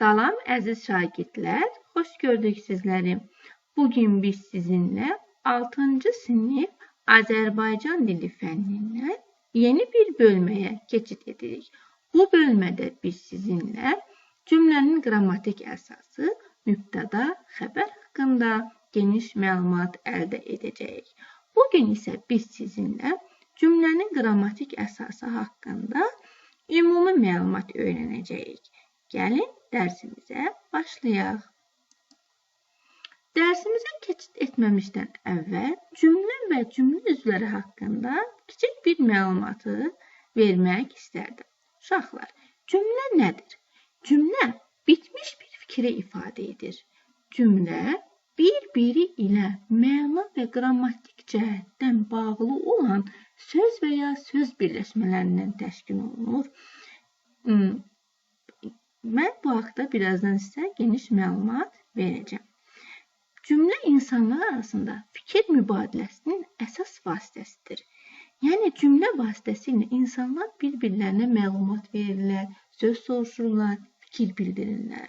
Salam əziz şagirdlər, xoş gördük sizləri. Bugün biz sizinlə 6-cı sinif Azərbaycan dili fənnindən yeni bir bölməyə keçid edirik. Bu bölmədə biz sizinlə cümlənin qrammatik əsası, mübtəda, xəbər haqqında geniş məlumat əldə edəcəyik. Bu gün isə biz sizinlə cümlənin qrammatik əsası haqqında ümumi məlumat öyrənəcəyik. Gəlin dərsimizə başlayaq. Dərsimizə keçid etməmişdən əvvəl cümlə və cümlə üzvləri haqqında kiçik bir məlumatı vermək istərdim. Uşaqlar, cümlə nədir? Cümlə bitmiş bir fikri ifadə edir. Cümlə bir-biri ilə məna və qrammatik cəhətdən bağlı olan söz və ya söz birləşmələrindən təşkil olunur. Mən bu haqda birazdan sizə geniş məlumat verəcəm. Cümlə insanlar arasında fikir mübadiləsinin əsas vasitəsidir. Yəni cümlə vasitəsilə insanlar bir-birlərinə məlumat verirlər, söz soruşurlar, fikir bildirirlər.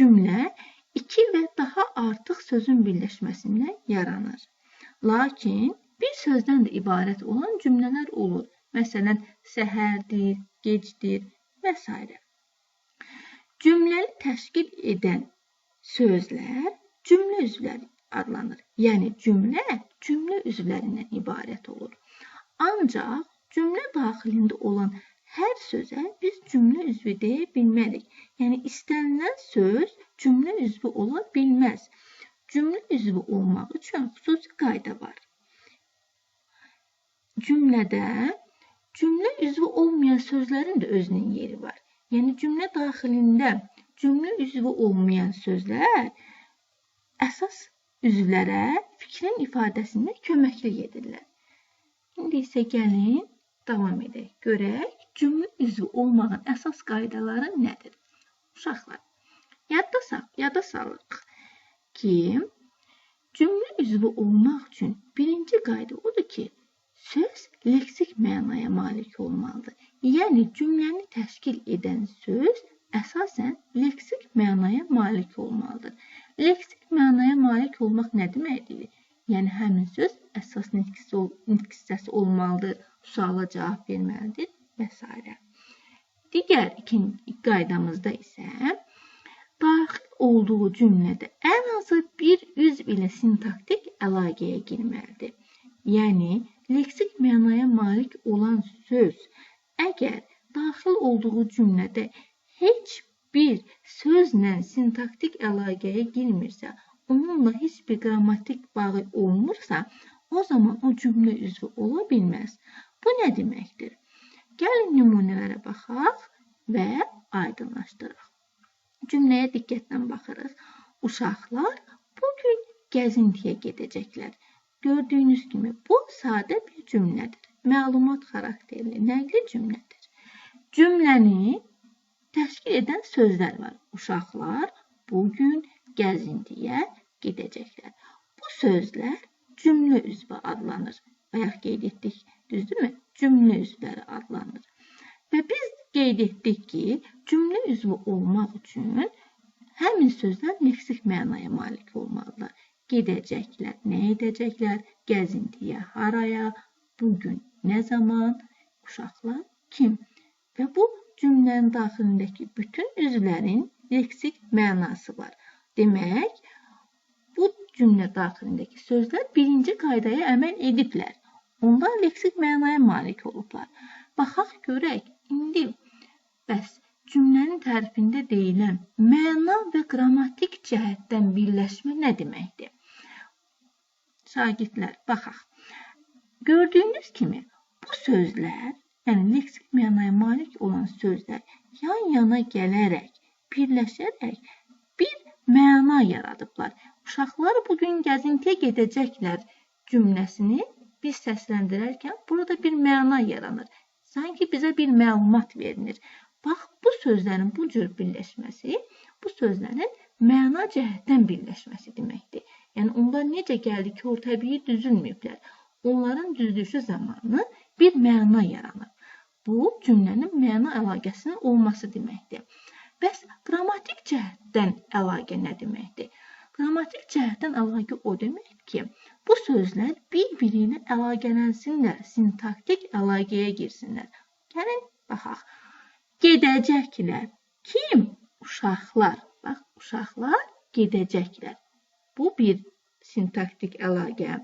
Cümlə iki və daha artıq sözün birləşməsindən yaranır. Lakin bir sözdən də ibarət olan cümlələr olur. Məsələn, səhərdir, gecdir və s. Cümləni təşkil edən sözlər cümlə üzvləri adlanır. Yəni cümlə cümlə üzvlərindən ibarət olur. Ancaq cümlə daxilində olan hər sözə biz cümlə üzvü deyə bilmərik. Yəni istənilən söz cümlə üzvü ola bilməz. Cümlə üzvü olmaq üçün xüsusi qayda var. Cümlədə cümlə üzvü olmayan sözlərin də özünün yeri var. Yəni cümlə daxilində cümlə üzvü olmayan sözlər əsas üzvlərə fikrin ifadəsində köməklik edirlər. İndi isə gəlin davam edək. Görək cümlə üzvü olmağın əsas qaydaları nədir? Uşaqlar, yadda sal, yada salırıq ki, cümlə üzvü olmaq üçün birinci qayda odur ki, Söz leksik mənaya malik olmalıdır. Yəni cümləni təşkil edən söz əsasən leksik mənaya malik olmalıdır. Leksik mənaya malik olmaq nə deməkdir? Yəni həmin söz əsas nitq hissəsi olmalıdır, suala cavab verməlidir və s. Digər ikinci qaydamızda isə daxil olduğu cümlədə ən azı bir üzv ilə sintaktik əlaqəyə girməlidir. Yəni leksik mənaya malik olan söz əgər daxil olduğu cümlədə heç bir sözlə sintaktik əlaqəyə girmirsə, onunla heç bir qrammatik bağı olmursa, o zaman o cümlə üzvü ola bilməz. Bu nə deməkdir? Gəlin nümunələrə baxaq və aydınlaşdıraq. Cümləyə diqqətlə baxırıq. Uşaqlar bu gün gəzintiyə gedəcəklər. Gördüyünüz kimi bu sadə bir cümlədir. Məlumat xarakterli, nəqli cümlədir. Cümləni təşkil edən sözlər var. Uşaqlar bu gün gəzintiyə gedəcəklər. Bu sözlər cümlə üzvü adlanır. Bayaq qeyd etdik, düzdürmü? Cümlə üzvləri adlanır. Və biz qeyd etdik ki, cümlə üzvü olmaq üçün həmin sözlər leksik mənaya malik olmalıdırlar gedəcəklər, nə edəcəklər, gəzintiyə, haraya, bugün, nə zaman, uşaqlar kim? Və bu cümlənin daxilindəki bütün üzvlərin leksik mənası var. Demək, bu cümlə daxilindəki sözlər birinci qaydaya əməl ediblər. Onlar leksik mənaya malik olublar. Baxaq görək, indi bəs cümlənin tərifində deyilən məna və qrammatik cəhətdən birləşmə nə deməkdir? Şagirdlər, baxaq. Gördüyünüz kimi bu sözlər, yəni leksik mənaya malik olan sözlər yan-yana gələrək, birləşərək bir məna yaradıblar. Uşaqlar bu gün gəzintiyə gedəcəklər cümləsini biz səsləndirərkən burada bir məna yaranır. Sanki bizə bir məlumat verilir. Bax, bu sözlərin bu cür birləşməsi bu sözlərin məna cəhətdən birləşməsi deməkdir. Yəni onlar necə gəldi ki, təbii düzülməyiblər. Onların düzülüşü zamanı bir məna yaranır. Bu cümlənin məna əlaqəsinin olması deməkdir. Bəs qrammatik cəhətdən əlaqə nə deməkdir? Qrammatik cəhətdən əlaqə o deməkdir ki, bu sözlər bir-biri ilə əlaqələnsinlər, sintaktik əlaqəyə girsinlər. Gəlin baxaq. Gedəcəklər. Kim? Uşaqlar. Bax, uşaqlar gedəcəklər. Bu bir sintaktik əlaqə.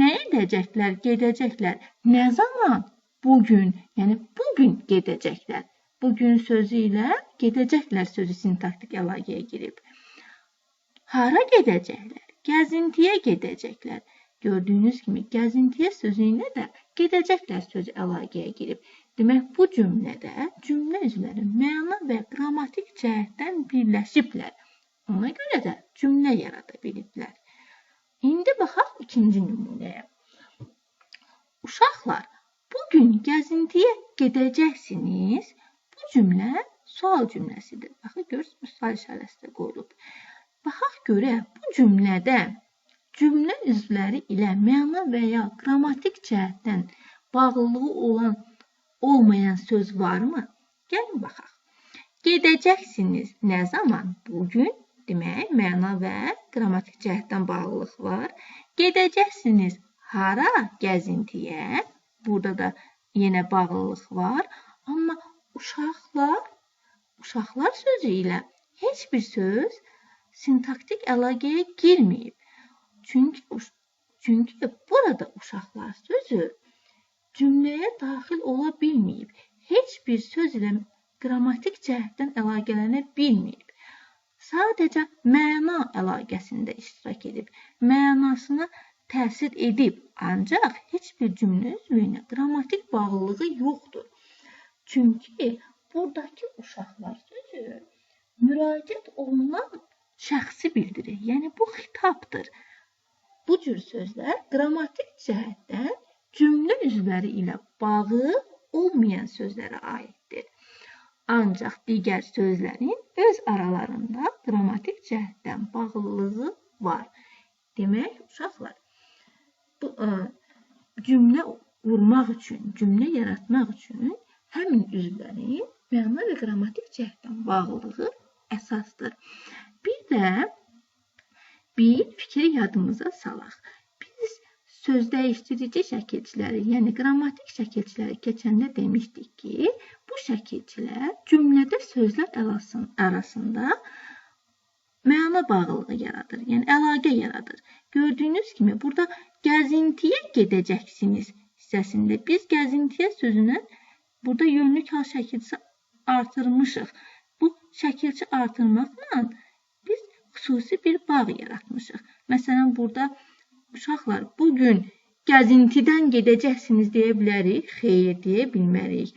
Nə edəcəklər? Gedəcəklər. Nə zaman? Bugün. Yəni bu gün gedəcəklər. Bugün sözü ilə gedəcəklər sözü sintaktik əlaqəyə girib. Hara gedəcəklər? Gəzintiyə gedəcəklər. Gördüyünüz kimi gəzintiyə sözü ilə də gedəcəklər sözü əlaqəyə girib. Demək bu cümlədə cümlə üzvləri məna və qrammatik cəhətdən birləşiblər. Ona görə də cümlə yarada biliblər. İndi baxaq ikinci nümunəyə. Uşaqlar, bu gün gəzintiyə gedəcəksiniz. Bu cümlə sual cümləsidir. Baxın, görürsünüz, sual işarəsi də qoyulub. Baxaq görək, bu cümlədə cümlə üzvləri ilə məna və ya qrammatik cəhətdən bağlılığı olan olmayan söz varmı? Gəlin baxaq. Gedəcəksiniz nə zaman? Bugün demək, məna və qrammatik cəhətdən bağlılıq var. Gedəcəksiniz hara? Gəzintiyə. Burada da yenə bağlılıq var. Amma uşaqlar, uşaqlar sözü ilə heç bir söz sintaktik əlaqəyə girməyib. Çünki çünki burada uşaqlar sözü cümləyə daxil ola bilməyib. Heç bir söz ilə qrammatik cəhətdən əlaqələnə bilməyib. Sadəcə məna əlaqəsində iştirak edib. Mənasına təsir edib, ancaq heç bir cümlə üzvü ilə qrammatik bağlılığı yoxdur. Çünki burdakı uşaqlar sözü müraciət olunan şəxsi bildirir. Yəni bu xitabdır. Bu cür sözlər qrammatik cəhətdən cümlə üzvləri ilə bağı olmayan sözlərə aiddir. Ancaq digər sözlərin öz aralarında qrammatik cəhətdən bağlılığı var. Demək, uşaqlar, bu ə, cümlə qurmaq üçün, cümlə yaratmaq üçün həmin üzvlərin məna və qrammatik cəhətdən bağlılığı əsasdır. Bir də bir fikri yadımıza salaq. Söz dəyişdirici şəkilçiləri, yəni qrammatik şəkilçiləri keçəndə demişdik ki, bu şəkilçilər cümlədə sözlər arasında məna bağlılığı yaradır, yəni əlaqə yaradır. Gördüyünüz kimi burada gəzintiyə gedəcəksiniz hissəsində biz gəzintiyə sözünün Burada yönlük hal şəkilçisi artırmışıq. Bu şəkilçi artırmaqla biz xüsusi bir bağ yaratmışıq. Məsələn, burada uşaqlar bu gün gəzintidən gedəcəksiniz deyə bilərik, xeyr deyə bilmərik.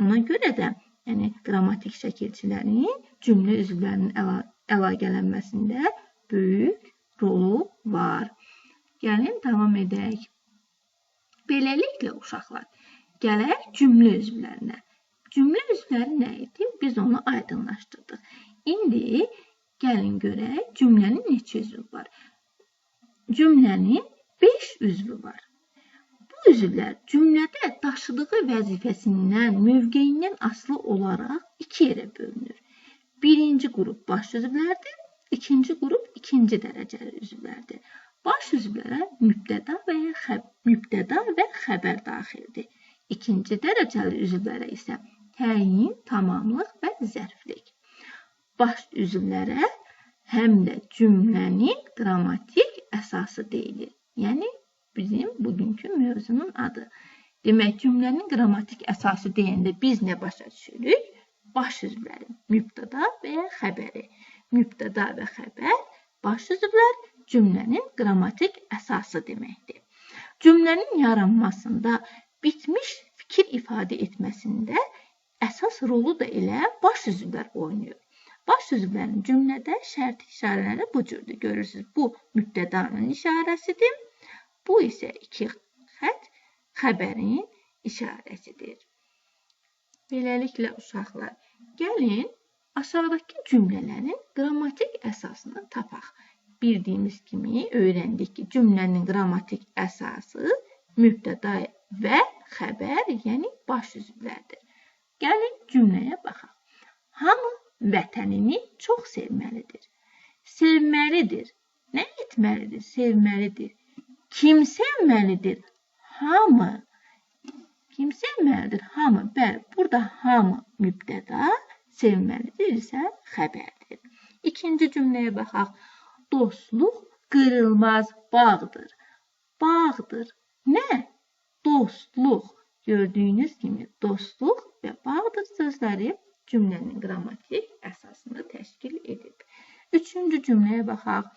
Ona görə də, yəni qrammatik şəkilçilərin cümlə üzvlərinin əla əlaqələnməsində böyük rolu var. Gəlin davam edək. Beləliklə uşaqlar Gələk cümlə üzvlərinə. Cümlə üzvləri nə idi? Biz onu aydınlaşdırdıq. İndi gəlin görək cümlənin neçə üzvü var. Cümlənin 5 üzvü var. Bu üzvlər cümlədə daşıdığı vəzifəsindən, mövqeyindən asılı olaraq iki yerə bölünür. Birinci qrup baş üzvlərdir, ikinci qrup ikinci dərəcəli üzvlərdir. Baş üzvlərə mübtəda və ya xəb mübtəda və xəbər daxildir. İkinci dərəcəli üzvlərə isə təyin, tamamlıq və zərflik. Baş üzvlərə həm də cümlənin qrammatik əsası deyilir. Yəni bizim bugünkü mövzunun adı. Demək, cümlənin qrammatik əsası deyəndə biz nə başa düşürük? Baş üzvləri, mübtəda və xəbəri. Mübtəda və xəbər baş üzvlər cümlənin qrammatik əsası deməkdir. Cümlənin yaranmasında bitmiş fikir ifadə etməsində əsas rolu da elə baş üzvlər oynayır. Baş üzvlərin cümlədə şərti işarələri bu cürdür. Görürsüz, bu mübtədanın işarəsidir. Bu isə iki xətt xəbərin işarəsidir. Beləliklə uşaqlar, gəlin aşağıdakı cümlələrin qrammatik əsasını tapaq. Bildiyimiz kimi öyrəndik ki, cümlənin qrammatik əsası mübtəda və xəbər, yəni baş üzvlərdir. Gəlin cümləyə baxaq. Hamı vətənini çox sevməlidir. Sevməlidir. Nə etməlidir? Sevməlidir. Kim sevməlidir? Hamı. Kim sevməlidir? Hamı. Bəli, burada hamı mübtəda, sevməlidir isə xəbərdir. İkinci cümləyə baxaq. Dostluq qırılmaz bağdır. Bağdır. Nə? Dostluq. Gördüyünüz kimi dostluq və bağdır sözləri cümlənin qrammatik əsasını təşkil edib. Üçüncü cümləyə baxaq.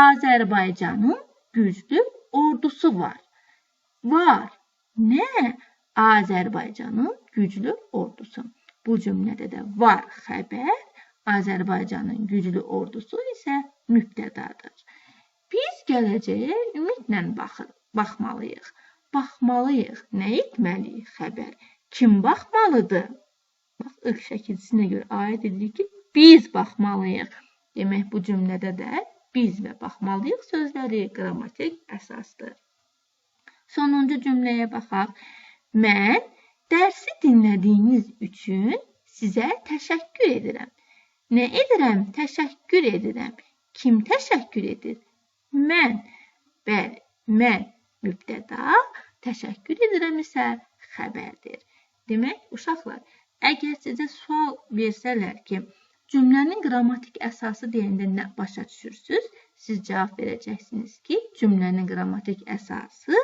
Azərbaycanın güclü ordusu var. Var. Nə? Azərbaycanın güclü ordusu. Bu cümlədə də var xəbər, Azərbaycanın güclü ordusu isə mübtədadır. Biz gələcəyə ümidlə baxır, baxmalıyıq. Baxmalıyıq. Nə etməliyik xəbər? Kim baxmalıdır? Bax, ilk şəkilçisinə görə ayət edilir ki, biz baxmalıyıq. Demək bu cümlədə də biz və baxmalıyıq sözləri qrammatik əsasdır. Sonuncu cümləyə baxaq. Mən dərsi dinlədiyiniz üçün sizə təşəkkür edirəm. Nə edirəm? Təşəkkür edirəm. Kim təşəkkür edir? Mən. Bəli, mən mübtəda, təşəkkür edirəm isə xəbərdir. Demək, uşaqlar, əgər sizə sual versələr ki, Cümlənin qrammatik əsası deyəndə nə başa düşürsüz? Siz cavab verəcəksiniz ki, cümlənin qrammatik əsası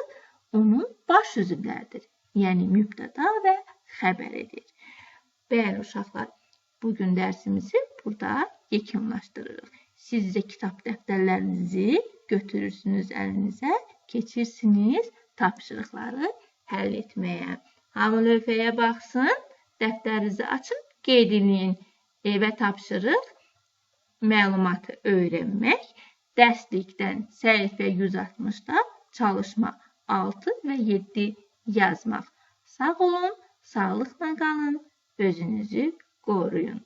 onun baş üzvləridir. Yəni mübtəda və xəbər edir. Bəli uşaqlar, bu gün dərsimizi burada yekunlaşdırırıq. Siz də kitab dəftərlərinizi götürürsünüz əlinizə, keçirsiniz tapşırıqları həll etməyə. Hamı lövhəyə baxsın, dəftərinizi açın, qeyd edin evə tapşırıq məlumatı öyrənmək, dərslikdən səhifə 160-da çalışma 6 və 7 yazmaq. Sağ olun, sağlıqla qalın, özünüzü qoruyun.